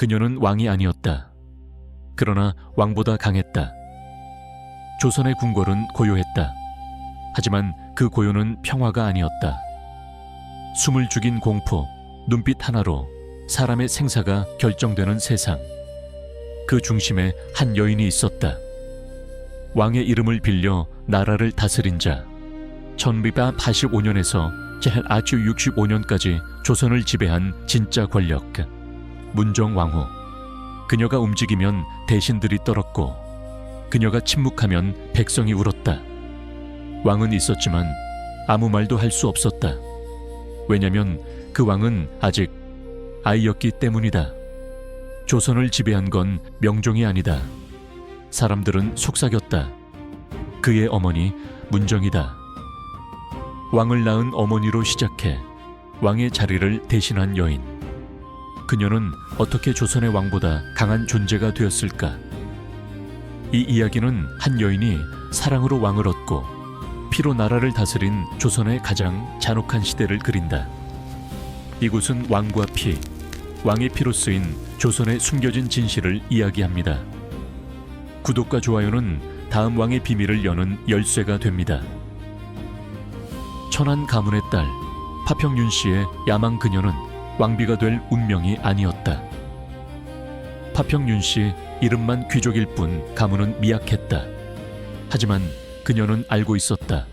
그녀는 왕이 아니었다. 그러나 왕보다 강했다. 조선의 궁궐은 고요했다. 하지만 그 고요는 평화가 아니었다. 숨을 죽인 공포, 눈빛 하나로 사람의 생사가 결정되는 세상. 그 중심에 한 여인이 있었다. 왕의 이름을 빌려 나라를 다스린 자. 1285년에서 제8주 65년까지 조선을 지배한 진짜 권력. 문정왕후. 그녀가 움직이면 대신들이 떨었고 그녀가 침묵하면 백성이 울었다. 왕은 있었지만 아무 말도 할 수 없었다. 왜냐면 그 왕은 아직 아이였기 때문이다. 조선을 지배한 건 명종이 아니다. 사람들은 속삭였다. 그의 어머니 문정이다. 왕을 낳은 어머니로 시작해 왕의 자리를 대신한 여인. 그녀는 어떻게 조선의 왕보다 강한 존재가 되었을까? 이 이야기는 한 여인이 사랑으로 왕을 얻고 피로 나라를 다스린 조선의 가장 잔혹한 시대를 그린다. 이곳은 왕과 피, 왕의 피로 쓰인 조선의 숨겨진 진실을 이야기합니다. 구독과 좋아요는 다음 왕의 비밀을 여는 열쇠가 됩니다. 천안 가문의 딸 파평윤 씨의 야망 그녀는 왕비가 될 운명이 아니었다. 파평윤 씨 이름만 귀족일 뿐 가문은 미약했다. 하지만 그녀는 알고 있었다.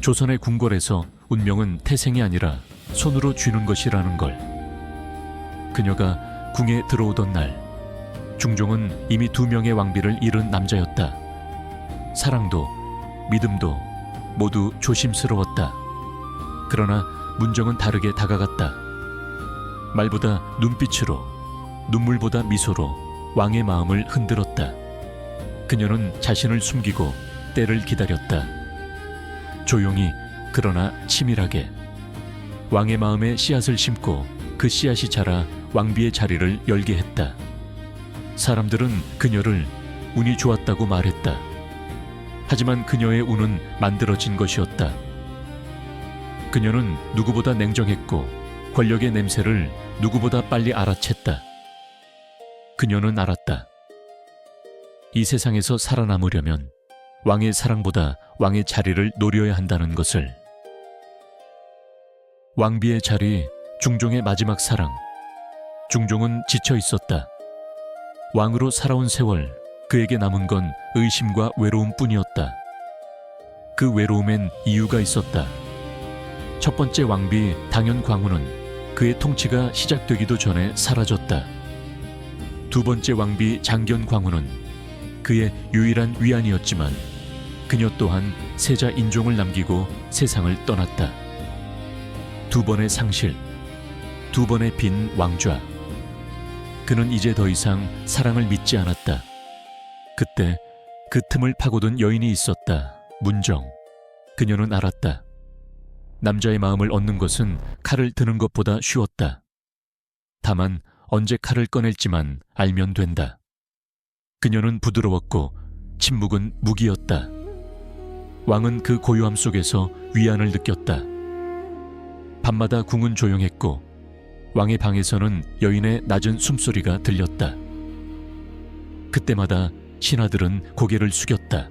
조선의 궁궐에서 운명은 태생이 아니라 손으로 쥐는 것이라는 걸. 그녀가 궁에 들어오던 날, 중종은 이미 두 명의 왕비를 잃은 남자였다. 사랑도 믿음도 모두 조심스러웠다. 그러나 문정은 다르게 다가갔다. 말보다 눈빛으로, 눈물보다 미소로 왕의 마음을 흔들었다. 그녀는 자신을 숨기고 때를 기다렸다. 조용히 그러나 치밀하게 왕의 마음에 씨앗을 심고 그 씨앗이 자라 왕비의 자리를 열게 했다. 사람들은 그녀를 운이 좋았다고 말했다. 하지만 그녀의 운은 만들어진 것이었다. 그녀는 누구보다 냉정했고 권력의 냄새를 누구보다 빨리 알아챘다. 그녀는 알았다. 이 세상에서 살아남으려면 왕의 사랑보다 왕의 자리를 노려야 한다는 것을. 왕비의 자리, 중종의 마지막 사랑. 중종은 지쳐 있었다. 왕으로 살아온 세월, 그에게 남은 건 의심과 외로움 뿐이었다. 그 외로움엔 이유가 있었다. 첫 번째 왕비 당연 광후는 그의 통치가 시작되기도 전에 사라졌다. 두 번째 왕비 장견 광후는 그의 유일한 위안이었지만 그녀 또한 세자 인종을 남기고 세상을 떠났다. 두 번의 상실, 두 번의 빈 왕좌. 그는 이제 더 이상 사랑을 믿지 않았다. 그때 그 틈을 파고든 여인이 있었다. 문정. 그녀는 알았다. 남자의 마음을 얻는 것은 칼을 드는 것보다 쉬웠다. 다만 언제 칼을 꺼낼지만 알면 된다. 그녀는 부드러웠고 침묵은 무기였다. 왕은 그 고요함 속에서 위안을 느꼈다. 밤마다 궁은 조용했고 왕의 방에서는 여인의 낮은 숨소리가 들렸다. 그때마다 신하들은 고개를 숙였다.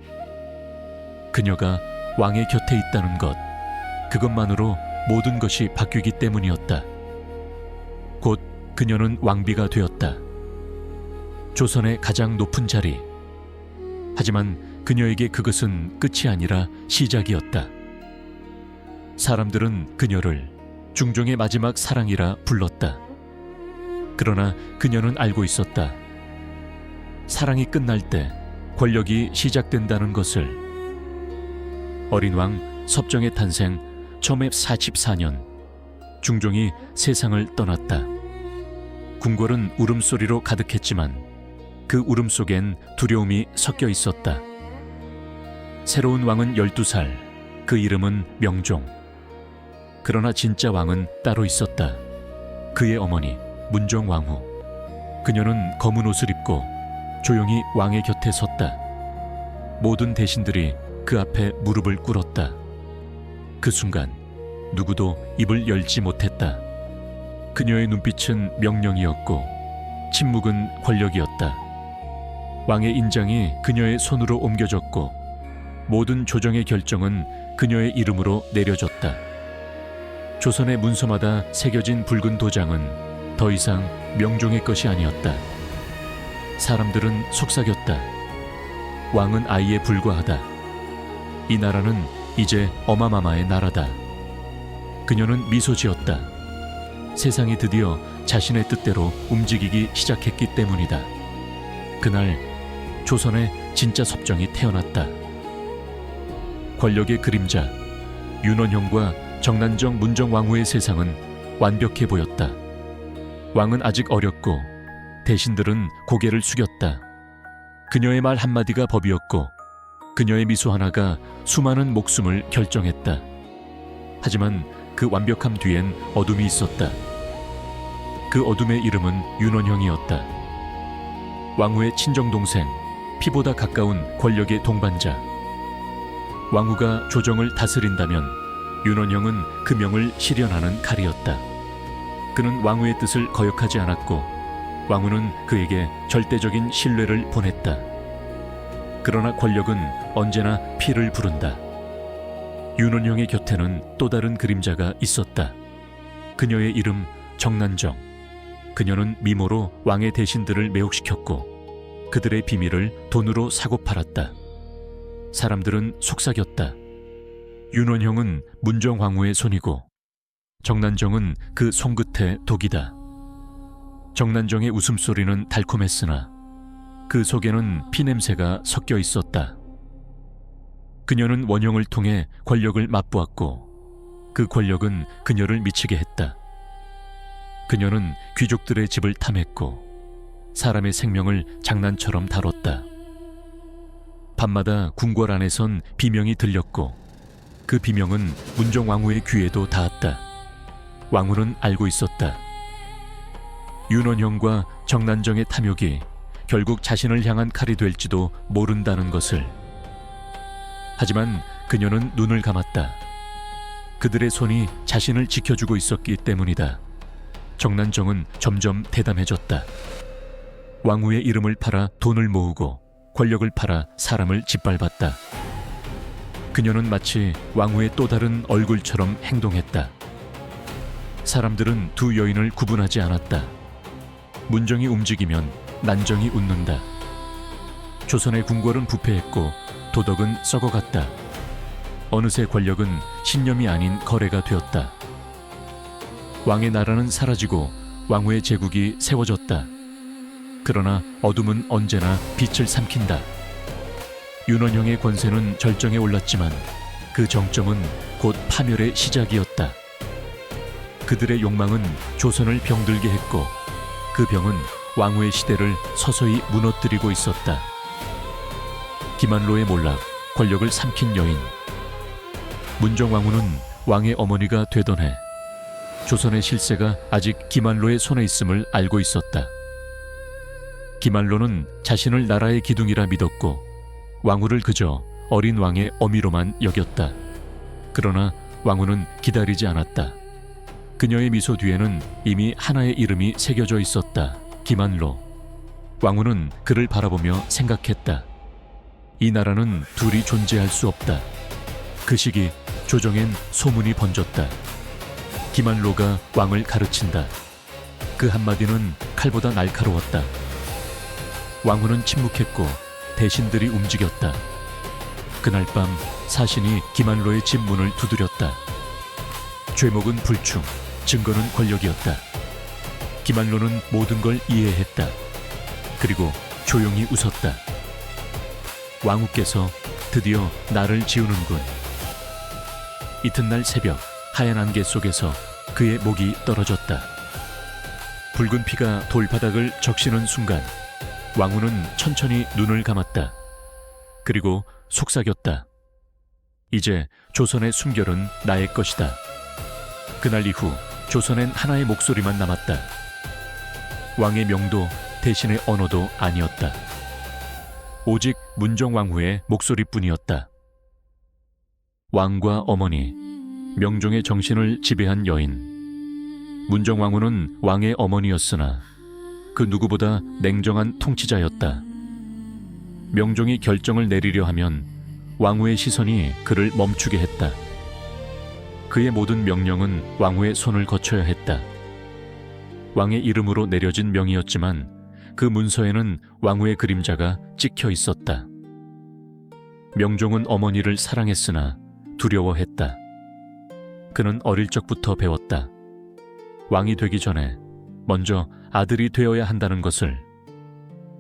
그녀가 왕의 곁에 있다는 것, 그것만으로 모든 것이 바뀌기 때문이었다. 곧 그녀는 왕비가 되었다. 조선의 가장 높은 자리. 하지만 그녀에게 그것은 끝이 아니라 시작이었다. 사람들은 그녀를 중종의 마지막 사랑이라 불렀다. 그러나 그녀는 알고 있었다. 사랑이 끝날 때 권력이 시작된다는 것을. 어린 왕 섭정의 탄생 1044년 중종이 세상을 떠났다. 궁궐은 울음소리로 가득했지만 그 울음 속엔 두려움이 섞여 있었다. 새로운 왕은 12살, 그 이름은 명종. 그러나 진짜 왕은 따로 있었다. 그의 어머니, 문정왕후. 그녀는 검은 옷을 입고 조용히 왕의 곁에 섰다. 모든 대신들이 그 앞에 무릎을 꿇었다. 그 순간 누구도 입을 열지 못했다. 그녀의 눈빛은 명령이었고 침묵은 권력이었다. 왕의 인장이 그녀의 손으로 옮겨졌고 모든 조정의 결정은 그녀의 이름으로 내려졌다. 조선의 문서마다 새겨진 붉은 도장은 더 이상 명종의 것이 아니었다. 사람들은 속삭였다. 왕은 아이에 불과하다. 이 나라는 이제 어마마마의 나라다. 그녀는 미소 지었다. 세상이 드디어 자신의 뜻대로 움직이기 시작했기 때문이다. 그날 조선의 진짜 섭정이 태어났다. 권력의 그림자 윤원형과 정난정 문정왕후의 세상은 완벽해 보였다. 왕은 아직 어렸고 대신들은 고개를 숙였다. 그녀의 말 한마디가 법이었고 그녀의 미소 하나가 수많은 목숨을 결정했다. 하지만 그 완벽함 뒤엔 어둠이 있었다. 그 어둠의 이름은 윤원형이었다. 왕후의 친정 동생, 피보다 가까운 권력의 동반자. 왕후가 조정을 다스린다면 윤원형은 그 명을 실현하는 칼이었다. 그는 왕후의 뜻을 거역하지 않았고 왕후는 그에게 절대적인 신뢰를 보냈다. 그러나 권력은 언제나 피를 부른다. 윤원형의 곁에는 또 다른 그림자가 있었다. 그녀의 이름 정난정. 그녀는 미모로 왕의 대신들을 매혹시켰고 그들의 비밀을 돈으로 사고 팔았다. 사람들은 속삭였다. 윤원형은 문정왕후의 손이고 정난정은 그 손끝의 독이다. 정난정의 웃음소리는 달콤했으나 그 속에는 피냄새가 섞여 있었다. 그녀는 원형을 통해 권력을 맛보았고 그 권력은 그녀를 미치게 했다. 그녀는 귀족들의 집을 탐했고 사람의 생명을 장난처럼 다뤘다. 밤마다 궁궐 안에선 비명이 들렸고 그 비명은 문정 왕후의 귀에도 닿았다. 왕후는 알고 있었다. 윤원형과 정난정의 탐욕이 결국 자신을 향한 칼이 될지도 모른다는 것을. 하지만 그녀는 눈을 감았다. 그들의 손이 자신을 지켜주고 있었기 때문이다. 정난정은 점점 대담해졌다. 왕후의 이름을 팔아 돈을 모으고 권력을 팔아 사람을 짓밟았다. 그녀는 마치 왕후의 또 다른 얼굴처럼 행동했다. 사람들은 두 여인을 구분하지 않았다. 문정이 움직이면 난정이 웃는다. 조선의 궁궐은 부패했고 도덕은 썩어갔다. 어느새 권력은 신념이 아닌 거래가 되었다. 왕의 나라는 사라지고 왕후의 제국이 세워졌다. 그러나 어둠은 언제나 빛을 삼킨다. 윤원형의 권세는 절정에 올랐지만 그 정점은 곧 파멸의 시작이었다. 그들의 욕망은 조선을 병들게 했고 그 병은 왕후의 시대를 서서히 무너뜨리고 있었다. 기만로의 몰락, 권력을 삼킨 여인. 문정왕후는 왕의 어머니가 되던 해 조선의 실세가 아직 기만로의 손에 있음을 알고 있었다. 기만로는 자신을 나라의 기둥이라 믿었고 왕후를 그저 어린 왕의 어미로만 여겼다. 그러나 왕후는 기다리지 않았다. 그녀의 미소 뒤에는 이미 하나의 이름이 새겨져 있었다. 기만로. 왕후는 그를 바라보며 생각했다. 이 나라는 둘이 존재할 수 없다. 그 시기 조정엔 소문이 번졌다. 기만로가 왕을 가르친다. 그 한마디는 칼보다 날카로웠다. 왕후는 침묵했고 대신들이 움직였다. 그날 밤 사신이 기만로의 집 문을 두드렸다. 죄목은 불충, 증거는 권력이었다. 기만로는 모든 걸 이해했다. 그리고 조용히 웃었다. 왕후께서 드디어 나를 지우는군. 이튿날 새벽 하얀 안개 속에서 그의 목이 떨어졌다. 붉은 피가 돌바닥을 적시는 순간 왕후는 천천히 눈을 감았다. 그리고 속삭였다. 이제 조선의 숨결은 나의 것이다. 그날 이후 조선엔 하나의 목소리만 남았다. 왕의 명도 대신의 언어도 아니었다. 오직 문정왕후의 목소리뿐이었다. 왕과 어머니, 명종의 정신을 지배한 여인. 문정왕후는 왕의 어머니였으나 그 누구보다 냉정한 통치자였다. 명종이 결정을 내리려 하면 왕후의 시선이 그를 멈추게 했다. 그의 모든 명령은 왕후의 손을 거쳐야 했다. 왕의 이름으로 내려진 명이었지만 그 문서에는 왕후의 그림자가 찍혀 있었다. 명종은 어머니를 사랑했으나 두려워했다. 그는 어릴 적부터 배웠다. 왕이 되기 전에 먼저 아들이 되어야 한다는 것을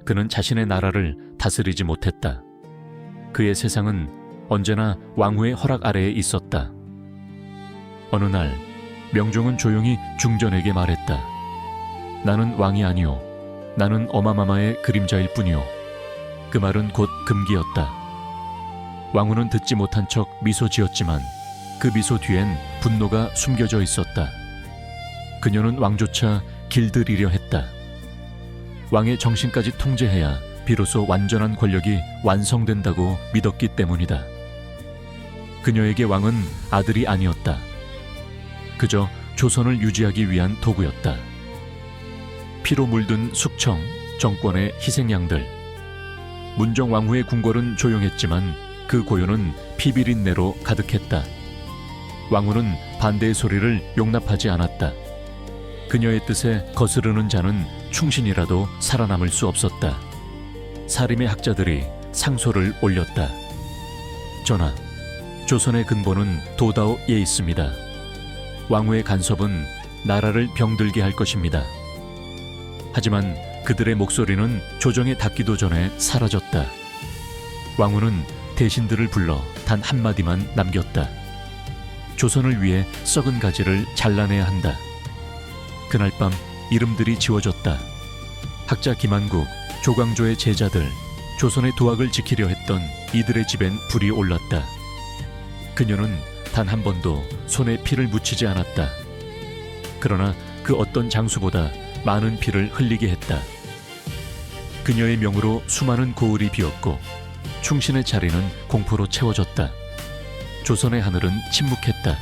그는 자신의 나라를 다스리지 못했다. 그의 세상은 언제나 왕후의 허락 아래에 있었다. 어느 날 명종은 조용히 중전에게 말했다. 나는 왕이 아니오. 나는 어마마마의 그림자일 뿐이오. 그 말은 곧 금기였다. 왕후는 듣지 못한 척 미소 지었지만 그 미소 뒤엔 분노가 숨겨져 있었다. 그녀는 왕조차 길들이려 했다. 왕의 정신까지 통제해야 비로소 완전한 권력이 완성된다고 믿었기 때문이다. 그녀에게 왕은 아들이 아니었다. 그저 조선을 유지하기 위한 도구였다. 피로 물든 숙청, 정권의 희생양들. 문정 왕후의 궁궐은 조용했지만 그 고요는 피비린내로 가득했다. 왕후는 반대의 소리를 용납하지 않았다. 그녀의 뜻에 거스르는 자는 충신이라도 살아남을 수 없었다. 사림의 학자들이 상소를 올렸다. 전하, 조선의 근본은 도다오에 있습니다. 왕후의 간섭은 나라를 병들게 할 것입니다. 하지만 그들의 목소리는 조정에 닿기도 전에 사라졌다. 왕후는 대신들을 불러 단 한마디만 남겼다. 조선을 위해 썩은 가지를 잘라내야 한다. 그날 밤 이름들이 지워졌다. 학자 김한국, 조광조의 제자들, 조선의 도학을 지키려 했던 이들의 집엔 불이 올랐다. 그녀는 단 한 번도 손에 피를 묻히지 않았다. 그러나 그 어떤 장수보다 많은 피를 흘리게 했다. 그녀의 명으로 수많은 고을이 비었고 충신의 자리는 공포로 채워졌다. 조선의 하늘은 침묵했다.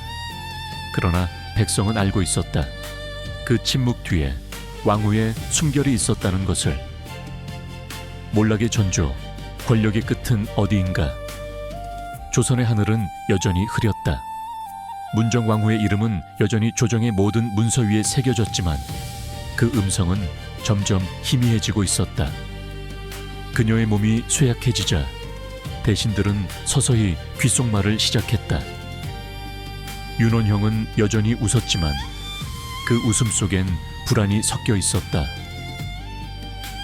그러나 백성은 알고 있었다. 그 침묵 뒤에 왕후의 숨결이 있었다는 것을 몰락의 전조, 권력의 끝은 어디인가? 조선의 하늘은 여전히 흐렸다. 문정 왕후의 이름은 여전히 조정의 모든 문서 위에 새겨졌지만 그 음성은 점점 희미해지고 있었다. 그녀의 몸이 쇠약해지자 대신들은 서서히 귓속말을 시작했다. 윤원형은 여전히 웃었지만 그 웃음 속엔 불안이 섞여 있었다.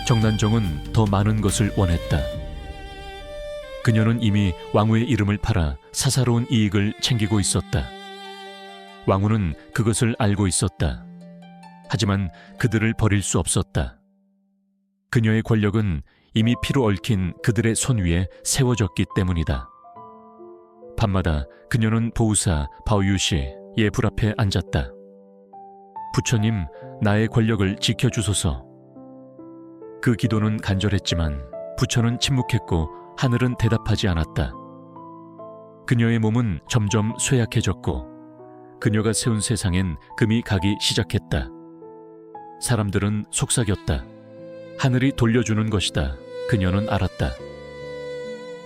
정난정은 더 많은 것을 원했다. 그녀는 이미 왕후의 이름을 팔아 사사로운 이익을 챙기고 있었다. 왕후는 그것을 알고 있었다. 하지만 그들을 버릴 수 없었다. 그녀의 권력은 이미 피로 얽힌 그들의 손 위에 세워졌기 때문이다. 밤마다 그녀는 보우사 바오유시의 불 앞에 앉았다. 부처님, 나의 권력을 지켜주소서. 그 기도는 간절했지만 부처는 침묵했고 하늘은 대답하지 않았다. 그녀의 몸은 점점 쇠약해졌고 그녀가 세운 세상엔 금이 가기 시작했다. 사람들은 속삭였다. 하늘이 돌려주는 것이다. 그녀는 알았다.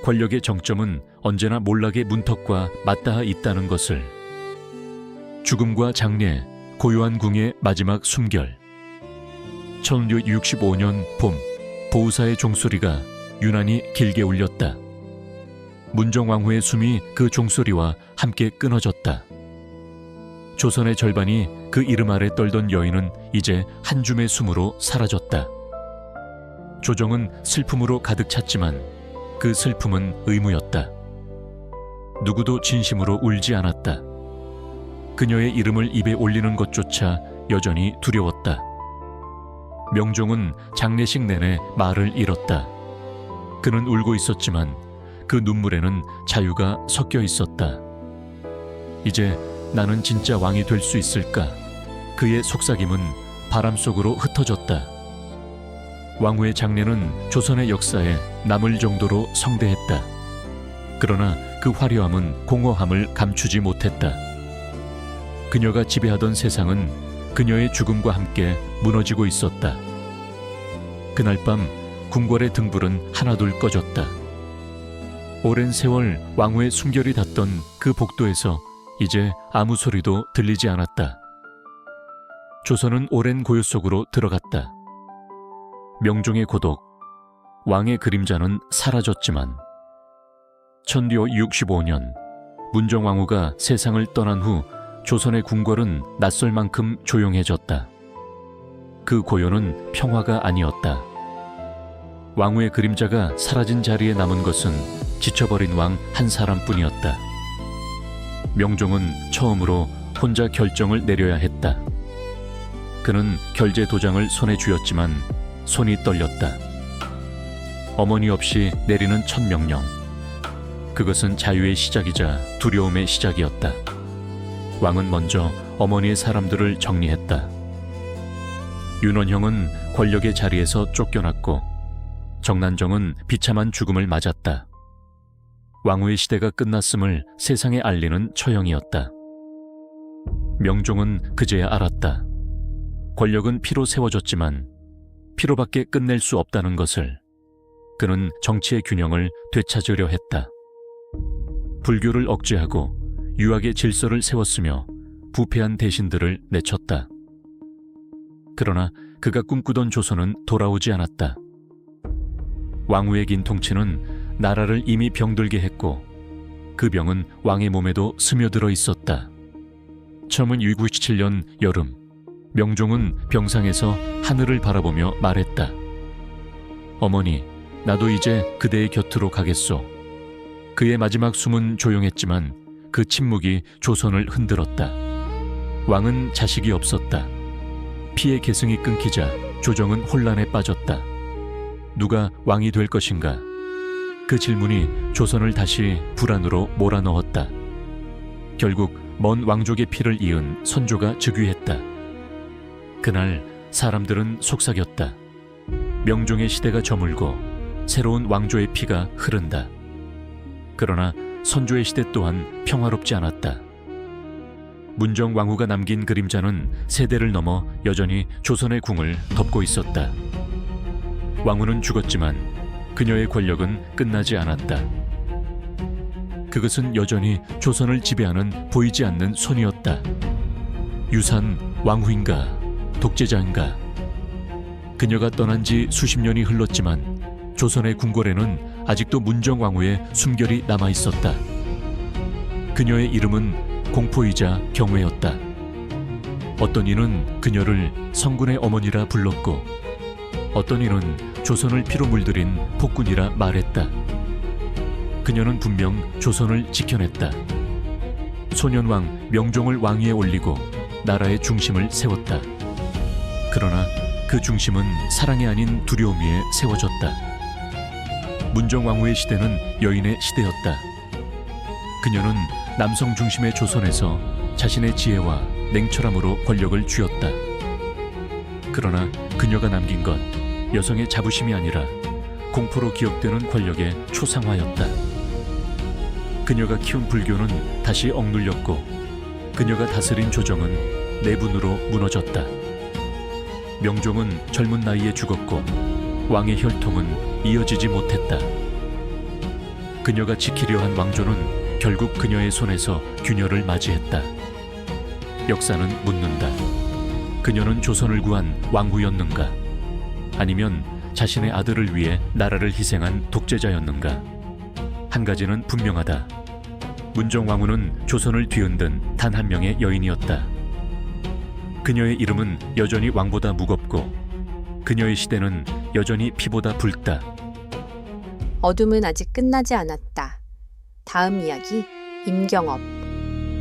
권력의 정점은 언제나 몰락의 문턱과 맞닿아 있다는 것을. 죽음과 장례, 고요한 궁의 마지막 숨결. 1665년 봄, 보우사의 종소리가 유난히 길게 울렸다. 문정왕후의 숨이 그 종소리와 함께 끊어졌다. 조선의 절반이 그 이름 아래 떨던 여인은 이제 한 줌의 숨으로 사라졌다. 조정은 슬픔으로 가득 찼지만 그 슬픔은 의무였다. 누구도 진심으로 울지 않았다. 그녀의 이름을 입에 올리는 것조차 여전히 두려웠다. 명종은 장례식 내내 말을 잃었다. 그는 울고 있었지만 그 눈물에는 자유가 섞여 있었다. 이제 나는 진짜 왕이 될 수 있을까? 그의 속삭임은 바람 속으로 흩어졌다. 왕후의 장례는 조선의 역사에 남을 정도로 성대했다. 그러나 그 화려함은 공허함을 감추지 못했다. 그녀가 지배하던 세상은 그녀의 죽음과 함께 무너지고 있었다. 그날 밤 궁궐의 등불은 하나둘 꺼졌다. 오랜 세월 왕후의 숨결이 닿던 그 복도에서 이제 아무 소리도 들리지 않았다. 조선은 오랜 고요 속으로 들어갔다. 명종의 고독, 왕의 그림자는 사라졌지만 천리오 65년 문정왕후가 세상을 떠난 후 조선의 궁궐은 낯설 만큼 조용해졌다. 그 고요는 평화가 아니었다. 왕후의 그림자가 사라진 자리에 남은 것은 지쳐버린 왕 한 사람뿐이었다. 명종은 처음으로 혼자 결정을 내려야 했다. 그는 결제 도장을 손에 쥐었지만 손이 떨렸다. 어머니 없이 내리는 첫 명령. 그것은 자유의 시작이자 두려움의 시작이었다. 왕은 먼저 어머니의 사람들을 정리했다. 윤원형은 권력의 자리에서 쫓겨났고 정난정은 비참한 죽음을 맞았다. 왕후의 시대가 끝났음을 세상에 알리는 처형이었다. 명종은 그제야 알았다. 권력은 피로 세워졌지만 피로밖에 끝낼 수 없다는 것을 그는 정치의 균형을 되찾으려 했다. 불교를 억제하고 유학의 질서를 세웠으며 부패한 대신들을 내쳤다. 그러나 그가 꿈꾸던 조선은 돌아오지 않았다. 왕후의 긴 통치는 나라를 이미 병들게 했고 그 병은 왕의 몸에도 스며들어 있었다. 처음은 1917년 여름 명종은 병상에서 하늘을 바라보며 말했다. 어머니, 나도 이제 그대의 곁으로 가겠소. 그의 마지막 숨은 조용했지만 그 침묵이 조선을 흔들었다. 왕은 자식이 없었다. 피의 계승이 끊기자 조정은 혼란에 빠졌다. 누가 왕이 될 것인가? 그 질문이 조선을 다시 불안으로 몰아넣었다. 결국 먼 왕족의 피를 이은 선조가 즉위했다. 그날 사람들은 속삭였다. 명종의 시대가 저물고 새로운 왕조의 피가 흐른다. 그러나 선조의 시대 또한 평화롭지 않았다. 문정 왕후가 남긴 그림자는 세대를 넘어 여전히 조선의 궁을 덮고 있었다. 왕후는 죽었지만 그녀의 권력은 끝나지 않았다. 그것은 여전히 조선을 지배하는 보이지 않는 손이었다. 유산 왕후인가 독재자인가 그녀가 떠난 지 수십 년이 흘렀지만 조선의 궁궐에는 아직도 문정 왕후의 숨결이 남아 있었다. 그녀의 이름은 공포이자 경외였다. 어떤 이는 그녀를 성군의 어머니라 불렀고 어떤 이는 조선을 피로 물들인 폭군이라 말했다. 그녀는 분명 조선을 지켜냈다. 소년왕 명종을 왕위에 올리고 나라의 중심을 세웠다. 그러나 그 중심은 사랑이 아닌 두려움 위에 세워졌다. 문정 왕후의 시대는 여인의 시대였다. 그녀는 남성 중심의 조선에서 자신의 지혜와 냉철함으로 권력을 쥐었다. 그러나 그녀가 남긴 건 여성의 자부심이 아니라 공포로 기억되는 권력의 초상화였다. 그녀가 키운 불교는 다시 억눌렸고 그녀가 다스린 조정은 내분으로 무너졌다. 명종은 젊은 나이에 죽었고 왕의 혈통은 이어지지 못했다. 그녀가 지키려 한 왕조는 결국 그녀의 손에서 균열을 맞이했다. 역사는 묻는다. 그녀는 조선을 구한 왕후였는가? 아니면 자신의 아들을 위해 나라를 희생한 독재자였는가? 한 가지는 분명하다. 문정 왕후는 조선을 뒤흔든 단 한 명의 여인이었다. 그녀의 이름은 여전히 왕보다 무겁고 그녀의 시대는 여전히 피보다 붉다. 어둠은 아직 끝나지 않았다. 다음 이야기 임경업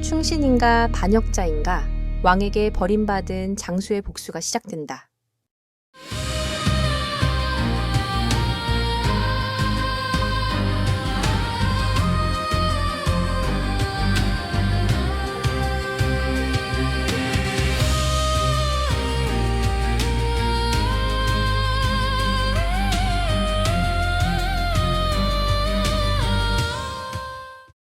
충신인가 반역자인가 왕에게 버림받은 장수의 복수가 시작된다.